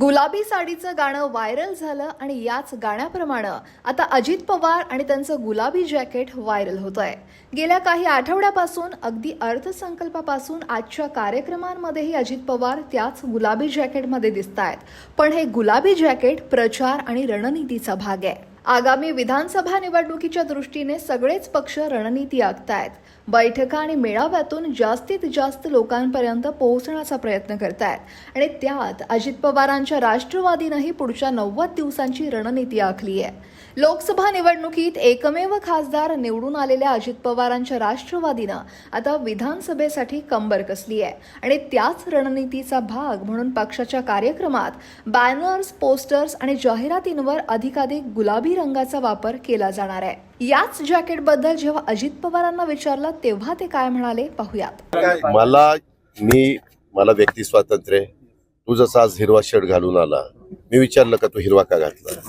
गुलाबी साडीचं गाणं व्हायरल झालं आणि याच गाण्याप्रमाणे आता अजित पवार आणि त्यांचं गुलाबी जॅकेट व्हायरल होत आहे गेल्या काही आठवड्यापासून अगदी अर्थसंकल्पापासून आजच्या कार्यक्रमांमध्येही अजित पवार त्याच गुलाबी जॅकेटमध्ये दिसत आहेत पण हे गुलाबी जॅकेट प्रचार आणि रणनीतीचा भाग आहे. आगामी विधानसभा निवडणुकीच्या दृष्टीने सगळेच पक्ष रणनीती आखतायत. बैठका आणि मेळाव्यातून जास्तीत जास्त लोकांपर्यंत पोहोचण्याचा प्रयत्न करतायत. आणि त्यात अजित पवारांच्या राष्ट्रवादीनंही पुढच्या नव्वद दिवसांची रणनीती आखली आहे लोकसभा निवडणुकीत एकमेव खासदार निवडून आलेल्या अजित पवारांच्या राष्ट्रवादीनं आता विधानसभेसाठी कंबर कसली आहे आणि त्याच रणनीतीचा भाग म्हणून पक्षाच्या कार्यक्रमात बॅनर्स पोस्टर्स आणि जाहिरातींवर अधिकाधिक गुलाबी रंगाचा वापर केला जाणार आहे. याच जॅकेटबद्दल जेव्हा अजित पवारांना विचारलं तेव्हा ते काय म्हणाले पाहूयात. मला मी मला व्यक्ती स्वातंत्र्य तू जसा आज हिरवा शर्ट घालून आला मी विचारलं का तू हिरवा का घातला?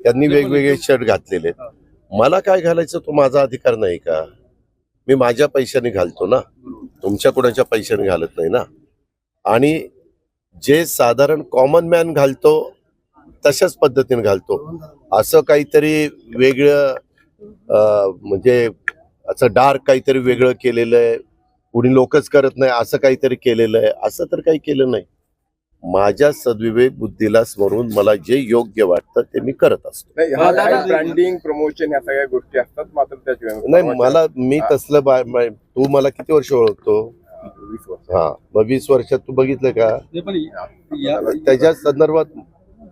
त्यांनी वेगवेगळे शर्ट घातलेले. आहेत. मला काय घालायचं तो माझा अधिकार नाही का? मी माझ्या पैशाने घालतो ना? तुमच्या कोणाच्या पैशाने घालत नाही ना? आणि जे साधारण कॉमन मॅन घालतो तशाच पद्धतीने घालतो. असं काहीतरी वेगळं म्हणजे असं डार्क काहीतरी वेगळं केलेलं आहे कुणी लोकच करत नाही असं काहीतरी केलेलं आहे असं तर काही केलं नाही. माझ्या सद्विवेक बुद्धीला स्मरून मला जे योग्य वाटतं ते मी करत असतो. ब्रँडिंग प्रमोशन ह्या सगळ्या गोष्टी असतात मात्र त्याच्या नाही मला मी तसलं तू मला किती वर्ष ओळखतो? वीस वर्ष. हा मग वीस वर्षात तू बघितलं का? या- त्याच्या संदर्भात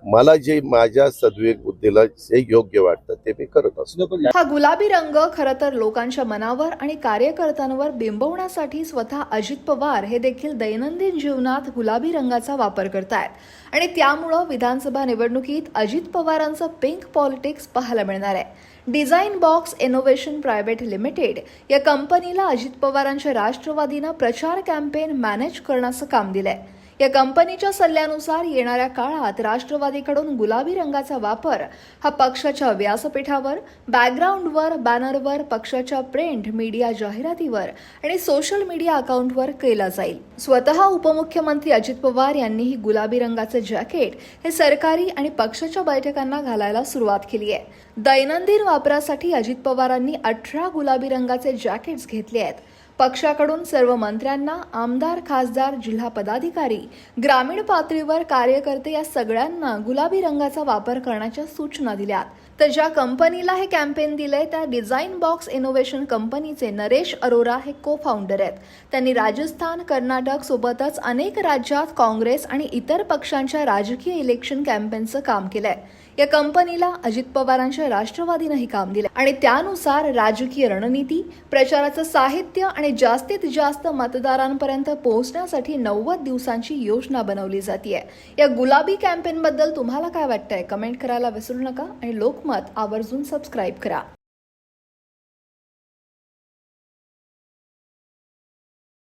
मला जे माझ्या सद्विवेक बुद्धीला जे योग्य वाटतं ते मी करत असतो. हा गुलाबी रंग खरं तर लोकांच्या मनावर आणि कार्यकर्त्यांवर बिंबवण्यासाठी स्वतः अजित पवार हे देखील दैनंदिन जीवनात गुलाबी रंगाचा वापर करतायत. आणि त्यामुळं विधानसभा निवडणुकीत अजित पवारांचं पिंक पॉलिटिक्स पाहायला मिळणार आहे. Design box innovation private limited या कंपनीला अजित पवारांच्या राष्ट्रवादीनं प्रचार कॅम्पेन मॅनेज करण्याचं काम दिलंय. या कंपनीच्या सल्ल्यानुसार येणाऱ्या काळात राष्ट्रवादीकडून गुलाबी रंगाचा वापर हा पक्षाच्या व्यासपीठावर बॅकग्राऊंडवर बॅनरवर पक्षाच्या प्रिंट मीडिया जाहिरातीवर आणि सोशल मीडिया अकाउंटवर केला जाईल. स्वतः उपमुख्यमंत्री अजित पवार यांनीही गुलाबी रंगाचं जॅकेट हे सरकारी आणि पक्षाच्या बैठकांना घालायला सुरुवात केली आहे. दैनंदिन वापरासाठी अजित पवारांनी अठरा गुलाबी रंगाचे जॅकेट्स घेतले आहेत. पक्षाकडून सर्व मंत्र्यांना आमदार खासदार जिल्हा पदाधिकारी ग्रामीण पातळीवर कार्यकर्ते या सगळ्यांना गुलाबी रंगाचा वापर करण्याच्या सूचना दिल्यात. तर ज्या कंपनीला हे कॅम्पेन दिलंय त्या डिझाईन बॉक्स इनोव्हेशन कंपनीचे नरेश अरोरा हे को फाउंडर आहेत. त्यांनी राजस्थान कर्नाटक सोबतच अनेक राज्यात काँग्रेस आणि इतर पक्षांच्या राजकीय इलेक्शन कॅम्पेनचं काम केलंय. या कंपनीला अजित पवारांच्या राष्ट्रवादीनंही काम दिलं. आणि त्यानुसार राजकीय रणनीती प्रचाराचं साहित्य आणि जास्तीत जास्त मतदारांपर्यंत पोहोचण्यासाठी नव्वद दिवसांची योजना बनवली जाते या गुलाबी कॅम्पेनबद्दल तुम्हाला काय वाटतंय? कमेंट करायला विसरू नका आणि लोकमत आवर्जून सबस्क्राईब करा.